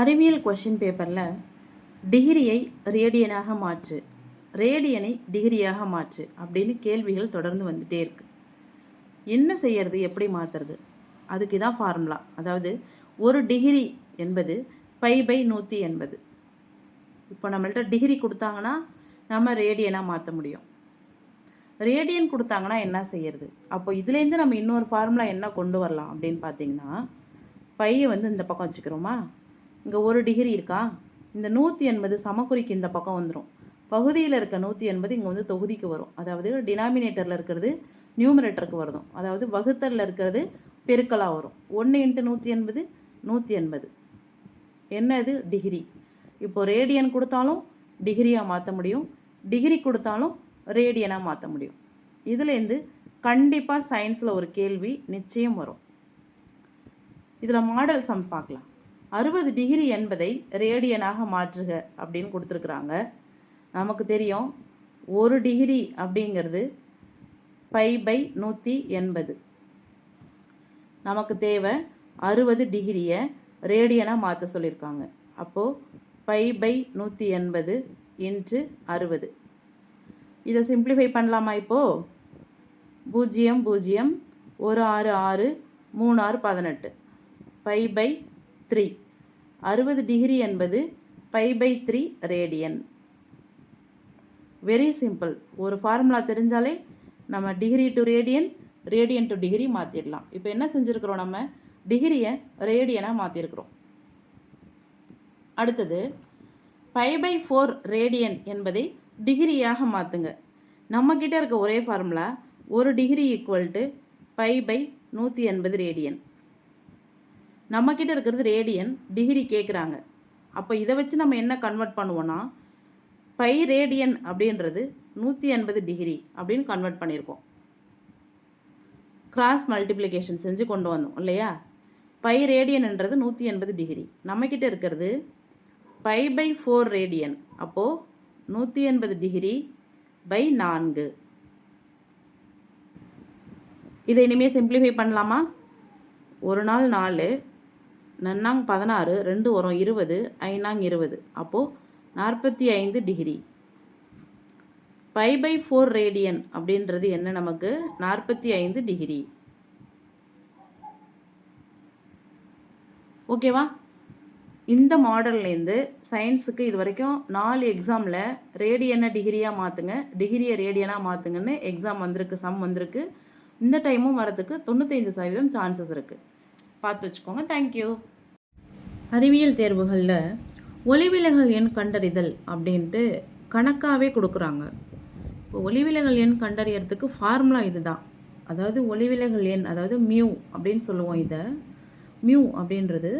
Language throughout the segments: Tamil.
அறிவியல் கொஷின் பேப்பரில் டிகிரியை ரேடியனாக மாற்று. ரேடியனை டிகிரியாக மாற்று அப்படின்னு கேள்விகள் தொடர்ந்து வந்துட்டே இருக்குது என்ன செய்யறது எப்படி மாற்றுறது அதுக்கு தான் ஃபார்முலா அதாவது ஒரு டிகிரி என்பது பை பை நூற்றி எண்பது. இப்போ நம்மள்ட்ட டிகிரி கொடுத்தாங்கன்னா நம்ம ரேடியனாக மாற்ற முடியும். ரேடியன் கொடுத்தாங்கன்னா என்ன செய்யறது? அப்போ இதுலேருந்து நம்ம இன்னொரு ஃபார்முலா என்ன கொண்டு வரலாம் அப்படின்னு பார்த்தீங்கன்னா பையை வந்து இந்த பக்கம் வச்சுக்கிறோமா? இங்கே ஒரு டிகிரி இருக்கா? இந்த நூற்றி எண்பது சமக்குறிக்கு இந்த பக்கம் வந்துடும் பகுதியில் இருக்க நூற்றி எண்பது இங்கே வந்து தொகுதிக்கு வரும். அதாவது டினாமினேட்டரில் இருக்கிறது நியூமரேட்டருக்கு வரும் அதாவது வகுத்தலில் இருக்கிறது பெருக்கலாக வரும். ஒன்று இன்ட்டு நூற்றி எண்பது நூற்றி எண்பது. என்ன இது டிகிரி இப்போது ரேடியன் கொடுத்தாலும் டிகிரியாக மாற்ற முடியும். டிகிரி கொடுத்தாலும் ரேடியனாக மாற்ற முடியும். இதுலேருந்து கண்டிப்பாக சயின்ஸில் ஒரு கேள்வி நிச்சயம் வரும். இதில் மாடல் சம் பார்க்கலாம். அறுபது டிகிரி என்பதை ரேடியனாக மாற்றுக அப்படின்னு கொடுத்துருக்குறாங்க. நமக்கு தெரியும் ஒரு டிகிரி அப்படிங்கிறது பை பை நூற்றி எண்பது. நமக்கு தேவை அறுபது டிகிரியை ரேடியனாக மாற்ற சொல்லியிருக்காங்க. அப்போது பை பை நூற்றி எண்பது இன்ட்டு அறுபது. இதை சிம்பிளிஃபை பண்ணலாமா இப்போது பூஜ்ஜியம் பூஜ்ஜியம் ஒரு ஆறு ஆறு மூணு ஆறு பதினெட்டு. Pi by three. அறுபது டிகிரி என்பது pi by three radian. Very simple ஒரு ஃபார்முலா தெரிஞ்சாலே நம்ம degree to radian radian to degree மாற்றிடலாம் இப்போ என்ன செஞ்சுருக்கிறோம் நம்ம? டிகிரியை ரேடியனாக மாற்றிருக்கிறோம் அடுத்தது பை பை ஃபோர் ரேடியன் என்பதை டிகிரியாக மாற்றுங்க நம்மக்கிட்ட இருக்க ஒரே ஃபார்முலா ஒரு degree equal to pi by நூற்றி எண்பது ரேடியன் நம்மக்கிட்ட இருக்கிறது ரேடியன் டிகிரி கேட்குறாங்க அப்போ இதை வச்சு நம்ம என்ன கன்வெர்ட் பண்ணுவோன்னா பை ரேடியன் அப்படின்றது நூற்றி எண்பது டிகிரி அப்படின்னு கன்வெர்ட் பண்ணியிருக்கோம். கிராஸ் மல்டிப்ளிகேஷன் செஞ்சு கொண்டு வந்தோம் இல்லையா? பை ரேடியன்ன்றது நூற்றி எண்பது டிகிரி. நம்மக்கிட்ட இருக்கிறது பை பை ஃபோர் ரேடியன். அப்போது நூற்றி எண்பது டிகிரி பை நான்கு. இதை இனிமேல் சிம்பிளிஃபை பண்ணலாமா? ஒரு நாள் நாலு. நன்னாங் பதினாறு ரெண்டு வரும் இருபது ஐநாங் இருபது. அப்போது நாற்பத்தி ஐந்து degree. Pi by four radian அப்படின்றது என்ன நமக்கு? நாற்பத்தி ஐந்து டிகிரி. ஓகேவா? இந்த மாடல்லேருந்து சயின்ஸுக்கு இது வரைக்கும் நாலு எக்ஸாமில் ரேடியனை டிகிரியாக மாற்றுங்க டிகிரியை ரேடியனாக மாற்றுங்கன்னு எக்ஸாம் வந்திருக்கு சம் வந்திருக்கு. இந்த டைமும் வரதுக்கு தொண்ணூத்தைந்து சதவீதம் சான்சஸ் இருக்குது பார்த்து வச்சுக்கோங்க. தேங்க்யூ அறிவியல் தேர்வுகளில் ஒளிவிலகல் எண் கண்டறிதல் அப்படின்ட்டு கணக்காகவே கொடுக்குறாங்க. இப்போ ஒளிவிலகல் எண் கண்டறியறதுக்கு ஃபார்முலா இதுதான். அதாவது ஒளிவிலகல் எண் அதாவது மியூ அப்படின்னு சொல்லுவோம் இதை. மியூ அப்படின்றது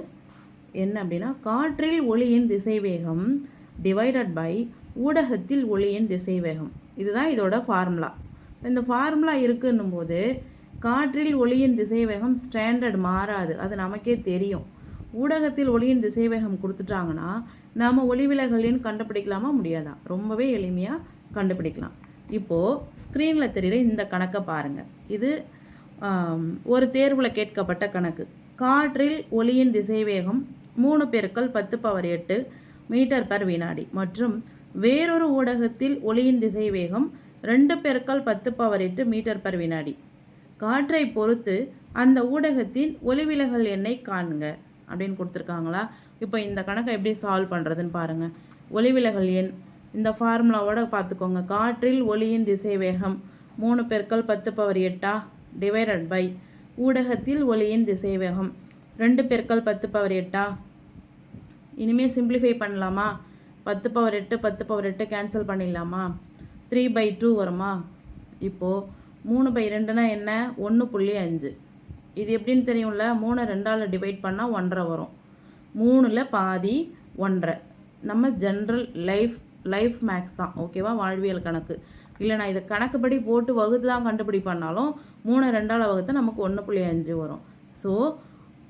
என்ன அப்படின்னா காற்றில் ஒளியின் திசைவேகம் டிவைடட் பை ஊடகத்தில் ஒளியின் திசைவேகம். இதுதான் இதோட ஃபார்முலா இந்த ஃபார்முலா இருக்குன்னும் போது காற்றில் ஒளியின் திசைவேகம் ஸ்டாண்டர்ட் மாறாது. அது நமக்கே தெரியும். ஊடகத்தில் ஒளியின் திசைவேகம் கொடுத்துட்டாங்கன்னா நாம் ஒளிவிலகலின் கண்டுபிடிக்கலாமா முடியாதா? ரொம்பவே எளிமையாக கண்டுபிடிக்கலாம். இப்போது ஸ்க்ரீனில் தெரிகிற இந்த கணக்கை பாருங்கள் இது ஒரு தேர்வில் கேட்கப்பட்ட கணக்கு. காற்றில் ஒளியின் திசைவேகம் மூணு பெருக்கல் பத்து பவர் எட்டு மீட்டர் பர் வினாடி மற்றும் வேறொரு ஊடகத்தில் ஒளியின் திசைவேகம் ரெண்டு பெருக்கல் பத்து பவர் எட்டு மீட்டர் பர் வினாடி. காற்றை பொறுத்து அந்த ஊடகத்தின் ஒளிவிலகல் எண்ணை காணுங்க. அப்படின்னு கொடுத்துருக்காங்களா? இப்போ இந்த கணக்கை எப்படி சால்வ் பண்ணுறதுன்னு பாருங்கள் ஒளிவிலகல் எண். இந்த ஃபார்முலாவோட பார்த்துக்கோங்க. காற்றில் ஒளியின் திசைவேகம் மூணு பெருக்கள் பத்து பவர் எட்டா டிவைடட் பை ஊடகத்தில் ஒளியின் திசைவேகம் ரெண்டு பெருக்கள் பத்து பவர் எட்டா. இனிமேல் சிம்பிளிஃபை பண்ணலாமா? பத்து பவர் எட்டு பத்து பவர் எட்டு கேன்சல் பண்ணிடலாமா? த்ரீ பை டூ வருமா? இப்போது மூணு பை ரெண்டுனா என்ன? ஒன்று புள்ளி அஞ்சு. இது எப்படின்னு தெரியும்ல? மூணை ரெண்டால் டிவைட் பண்ணால் ஒன்றரை வரும். மூணில் பாதி ஒன்றரை. நம்ம ஜென்ரல் லைஃப் லைஃப் மேக்ஸ் தான். ஓகேவா வாழ்வியல் கணக்கு. இல்லை நான் இதை கணக்குப்படி போட்டு வகுத்து தான் கண்டுபிடிப்பண்ணாலும் மூணு ரெண்டால் வகுத்து நமக்கு ஒன்று புள்ளி அஞ்சு வரும். ஸோ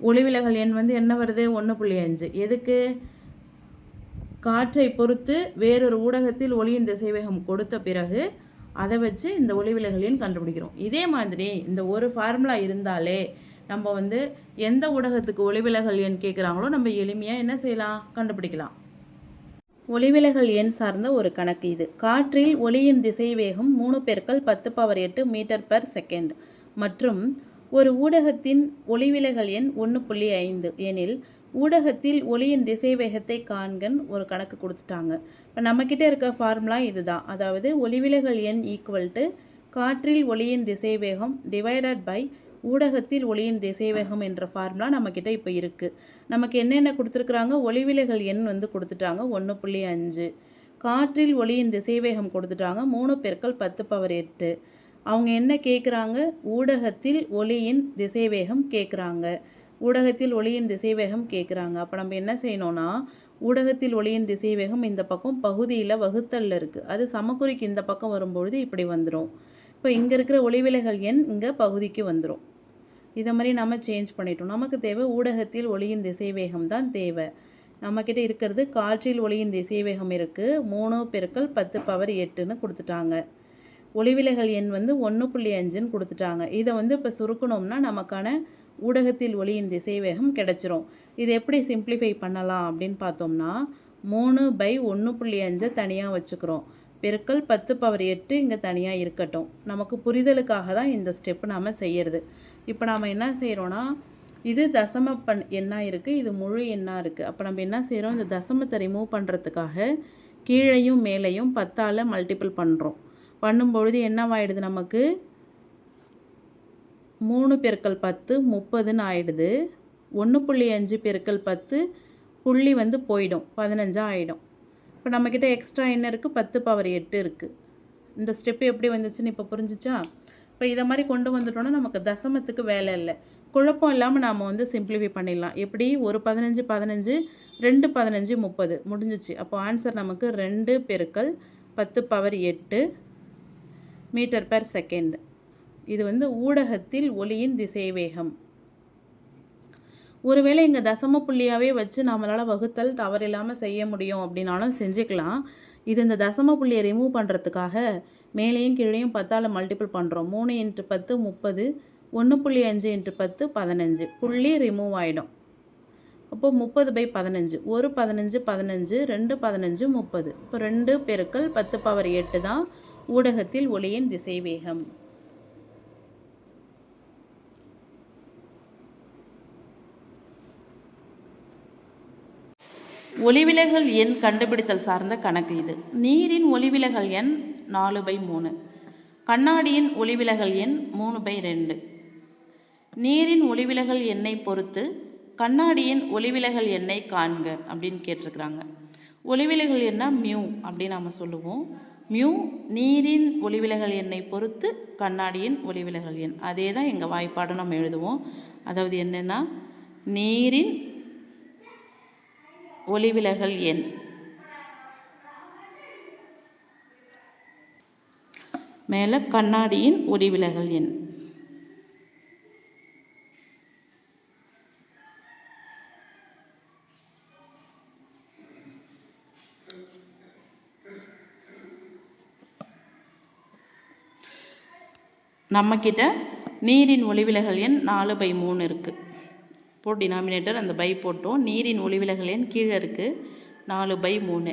ஒளிவிலகல் எண் வந்து என்ன வருது? ஒன்று புள்ளி அஞ்சு. எதுக்கு? காற்றை பொறுத்து வேறொரு ஊடகத்தில் ஒளியின் திசைவேகம் கொடுத்த பிறகு அதை வச்சு இந்த ஒளிவிலகல் எண் கண்டுபிடிக்கிறோம். இதே மாதிரி இந்த ஒரு ஃபார்முலா இருந்தாலே நம்ம வந்து எந்த ஊடகத்துக்கு ஒளிவிலகல் எண் கேட்குறாங்களோ நம்ம எளிமையாக என்ன செய்யலாம்? கண்டுபிடிக்கலாம். ஒளிவிலகல் எண் சார்ந்த ஒரு கணக்கு இது. காற்றில் ஒளியின் திசை வேகம் மூணு பெருக்கல் பத்து பவர் எட்டு மீட்டர் பர் செகண்ட் மற்றும் ஒரு ஊடகத்தின் ஒளிவிலகல் எண் ஒன்று புள்ளி ஐந்து எனில் ஊடகத்தில் ஒளியின் திசைவேகத்தை காண்கன் ஒரு கணக்கு கொடுத்துட்டாங்க. இப்போ நம்மக்கிட்ட இருக்க ஃபார்முலா இதுதான். அதாவது ஒளிவிலகல் எண் ஈக்குவல் டு காற்றில் ஒளியின் திசைவேகம் டிவைடட் பை ஊடகத்தில் ஒளியின் திசைவேகம் என்ற ஃபார்முலா நம்மக்கிட்ட இப்போ இருக்குது நமக்கு என்னென்ன கொடுத்துருக்குறாங்க? ஒளிவிலகல் எண் வந்து கொடுத்துட்டாங்க. ஒன்று புள்ளி அஞ்சு. காற்றில் ஒளியின் திசைவேகம் கொடுத்துட்டாங்க. மூணு பெருக்கள் பத்து பவர் எட்டு. அவங்க என்ன கேட்குறாங்க ஊடகத்தில் ஒளியின் திசைவேகம் கேட்குறாங்க ஊடகத்தில் ஒளியின் திசைவேகம் கேட்குறாங்க அப்போ நம்ம என்ன செய்யணும்னா ஊடகத்தில் ஒளியின் திசைவேகம் இந்த பக்கம் பகுதியில் வகுத்தலில் இருக்குது அது சமக்குறிக்கு இந்த பக்கம் வரும்பொழுது இப்படி வந்துடும் இப்போ இங்கே இருக்கிற ஒளிவிலகல் எண் இங்கே பகுதிக்கு வந்துடும் இதை மாதிரி நம்ம சேஞ்ச் பண்ணிட்டோம். நமக்கு தேவை ஊடகத்தில் ஒளியின் திசைவேகம் தான் தேவை. நம்மக்கிட்ட இருக்கிறது காற்றில் ஒளியின் திசைவேகம் இருக்குது மூணு பெருக்கள் பத்து பவர் எட்டுன்னு கொடுத்துட்டாங்க. ஒளிவிலகல் எண் வந்து ஒன்று புள்ளி அஞ்சுன்னு கொடுத்துட்டாங்க. இதை வந்து இப்போ சுருக்கணும்னா நமக்கான ஊடகத்தில் ஒளியின் திசைவேகம் கிடச்சிரும். இது எப்படி சிம்பிளிஃபை பண்ணலாம் அப்படின்னு பார்த்தோம்னா மூணு பை ஒன்று புள்ளி அஞ்சை தனியாக வச்சுக்கிறோம். பெருக்கல் பத்து பவர் எட்டு இங்கே தனியாக இருக்கட்டும். நமக்கு புரிதலுக்காக தான் இந்த ஸ்டெப்பு நாம் செய்கிறது இப்போ நாம் என்ன செய்கிறோன்னா இது தசம பண் எண்ணாக இருக்குது இது முழு எண்ணாக இருக்குது அப்போ நம்ம என்ன செய்கிறோம் இந்த தசமத்தை ரிமூவ் பண்ணுறதுக்காக கீழையும் மேலையும் பத்தால் மல்டிபிள் பண்ணுறோம் பண்ணும்பொழுது என்னவாயிடுது நமக்கு? மூணு பெருக்கல் பத்து முப்பதுன்னு ஆயிடுது. ஒன்று புள்ளி அஞ்சு பெருக்கல் பத்து புள்ளி வந்து போயிடும். பதினஞ்சாக ஆகிடும் இப்போ நம்மக்கிட்ட எக்ஸ்ட்ரா என்ன இருக்குது பத்து பவர் எட்டு இருக்குது இந்த ஸ்டெப்பு எப்படி வந்துச்சுன்னு இப்போ புரிஞ்சிச்சா? இப்போ இதை மாதிரி கொண்டு வந்துட்டோன்னா நமக்கு தசமத்துக்கு வேலை இல்லை. குழப்பம் இல்லாமல் நாம் வந்து சிம்பிளிஃபை பண்ணிடலாம். எப்படி? ஒரு பதினஞ்சு பதினஞ்சு ரெண்டு பதினஞ்சு முப்பது. முடிஞ்சிச்சு. அப்போ ஆன்சர் நமக்கு ரெண்டு பெருக்கல் பத்து பவர் எட்டு மீட்டர் பர் செகண்ட் இது வந்து ஊடகத்தில் ஒளியின் திசைவேகம். ஒருவேளை இங்கே தசம புள்ளியாகவே வச்சு நம்மளால் வகுத்தல் தவறில்லாமல் செய்ய முடியும் அப்படின்னாலும் செஞ்சுக்கலாம். இது இந்த தசம புள்ளியை ரிமூவ் பண்ணுறதுக்காக மேலேயும் கீழேயும் பத்தால் மல்டிபிள் பண்ணுறோம் மூணு இன்ட்டு பத்து முப்பது ஒன்று புள்ளி அஞ்சு இன்ட்டு பத்து பதினஞ்சு. புள்ளி ரிமூவ் ஆகிடும் அப்போது முப்பது பை பதினஞ்சு. ஒரு பதினஞ்சு பதினஞ்சு ரெண்டு பதினஞ்சு முப்பது. இப்போ ரெண்டு பெருக்கள் பத்து பவர் எட்டு தான் ஊடகத்தில் ஒளியின் திசைவேகம். ஒளிவிலகல் எண் கண்டுபிடித்தல் சார்ந்த கணக்கு இது. நீரின் ஒளிவிலகல் எண் நாலு பை மூணு. கண்ணாடியின் ஒளிவிலகல் எண் மூணு பை ரெண்டு. நீரின் ஒளிவிலகல் எண்ணை பொறுத்து கண்ணாடியின் ஒளிவிலகல் எண்ணை காண்க அப்படின்னு கேட்டிருக்கிறாங்க. ஒளிவிலகல் எண்ணா மியூ அப்படின்னு நம்ம சொல்லுவோம். மியூ நீரின் ஒளிவிலகல் எண்ணை பொறுத்து கண்ணாடியின் ஒளிவிலகல் எண். அதே தான் எங்கள் வாய்ப்பாடு நம்ம எழுதுவோம். அதாவது என்னென்னா நீரின் ஒளிவிலகல் எண். மேலே கண்ணாடியின் ஒளிவிலகல் எண். நம்மக்கிட்ட நீரின் ஒளிவிலகல் எண் நாலு பை மூணு இருக்குது ஃபோர் டினாமினேட்டர் அந்த பை போட்டோம். நீரின் ஒளிவிலகல் எண் கீழே இருக்குது நாலு பை மூணு.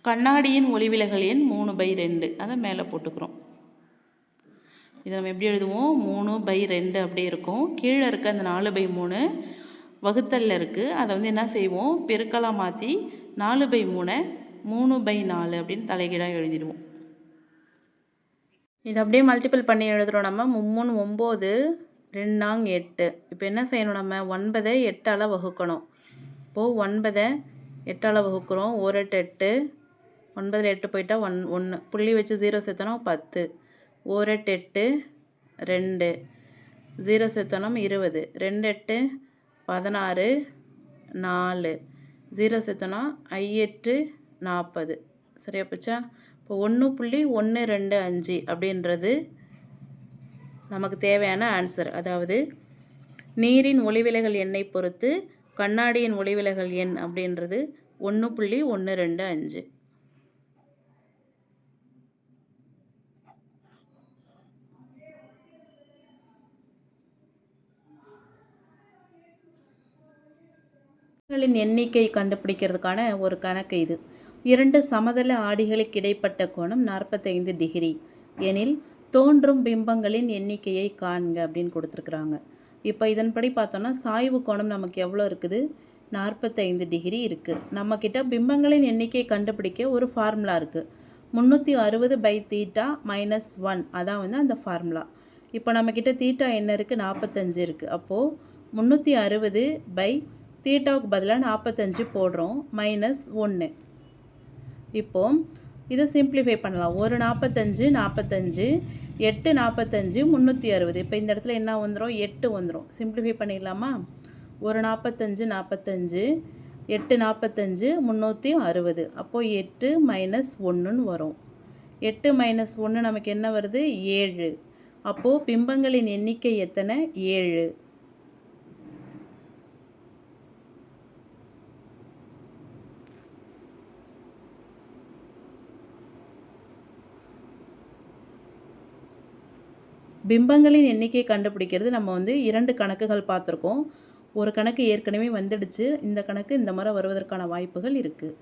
கண்ணாடியின் ஒளிவிலகல் எண் மூணு பை ரெண்டு. அதை மேலே போட்டுக்கிறோம். இதை நம்ம எப்படி எழுதுவோம்? மூணு பை ரெண்டு அப்படியே இருக்கும். கீழே இருக்க அந்த நாலு பை மூணு வகுத்தலில் இருக்குது அதை வந்து என்ன செய்வோம்? பெருக்கலாக மாற்றி நாலு பை மூணை மூணு பை நாலு அப்படின்னு தலைகீழாக எழுதிடுவோம். இது அப்படியே மல்டிபிள் பண்ணி எழுதுகிறோம் நம்ம. மும்மூணு ஒம்பது ரெண்டாங் எட்டு. இப்போ என்ன செய்யணும் நம்ம? ஒன்பதை எட்டால் வகுக்கணும். இப்போது ஒன்பதை எட்டால் வகுக்கிறோம். ஒரு எட்டு எட்டு. ஒன்பதில் எட்டு போயிட்டால் ஒன் ஒன்று புள்ளி வச்சு ஜீரோ சேர்த்தனா பத்து. ஒரு எட்டு எட்டு ரெண்டு. ஜீரோ சேர்த்தனம் இருபது. ரெண்டு எட்டு பதினாறு நாலு. ஜீரோ சேர்த்தனா ஐயெட்டு நாற்பது சரியா போச்சா? இப்போ ஒன்று புள்ளி ஒன்று ரெண்டு அஞ்சு அப்படின்றது நமக்கு தேவையான ஆன்சர் அதாவது நீரின் ஒளிவிலகல் எண்ணை பொறுத்து கண்ணாடியின் ஒளிவிலகல் எண் அப்படின்றது ஒன்று புள்ளி ஒன்று ரெண்டு அஞ்சு. எண்ணிக்கை கண்டுபிடிக்கிறதுக்கான ஒரு கணக்கு இது. இரண்டு சமதள ஆடிகளுக்கு இடைப்பட்ட கோணம் நாற்பத்தைந்து டிகிரி. எனில் தோன்றும் பிம்பங்களின் எண்ணிக்கையை காண்க அப்படின்னு கொடுத்துருக்குறாங்க. இப்போ இதன்படி பார்த்தோன்னா சாய்வு கோணம் நமக்கு எவ்வளோ இருக்குது? நாற்பத்தைந்து டிகிரி இருக்குது நம்மக்கிட்ட பிம்பங்களின் எண்ணிக்கை கண்டுபிடிக்க ஒரு ஃபார்முலா இருக்குது முந்நூற்றி அறுபது பை தீட்டா மைனஸ் ஒன். அதான் வந்து அந்த ஃபார்முலா. இப்போ நம்மக்கிட்ட தீட்டா என்ன இருக்குது நாற்பத்தஞ்சு இருக்குது அப்போது முந்நூற்றி அறுபது பை தீட்டாவுக்கு பதிலாக நாற்பத்தஞ்சு போடுறோம். மைனஸ் ஒன்று இப்போது இதை சிம்பிளிஃபை பண்ணலாம். ஒரு நாற்பத்தஞ்சு நாற்பத்தஞ்சு எட்டு நாற்பத்தஞ்சு முந்நூற்றி அறுபது. இப்போ இந்த இடத்துல என்ன வந்துடும் எட்டு வந்துடும் சிம்பிளிஃபை பண்ணிடலாமா? ஒரு நாற்பத்தஞ்சு நாற்பத்தஞ்சு எட்டு நாற்பத்தஞ்சு முந்நூற்றி அறுபது. அப்போது எட்டு மைனஸ் ஒன்றுன்னு வரும். எட்டு மைனஸ் ஒன்று நமக்கு என்ன வருது? ஏழு. அப்போது பிம்பங்களின் எண்ணிக்கை எத்தனை? ஏழு. பிம்பங்களின் எண்ணிக்கை கண்டுபிடிக்கிறது. நம்ம வந்து இரண்டு கணக்குகள் பார்த்துருக்கோம். ஒரு கணக்கு ஏற்கனவே வந்துடுச்சு. இந்த கணக்கு இந்த முறை வருவதற்கான வாய்ப்புகள் இருக்குது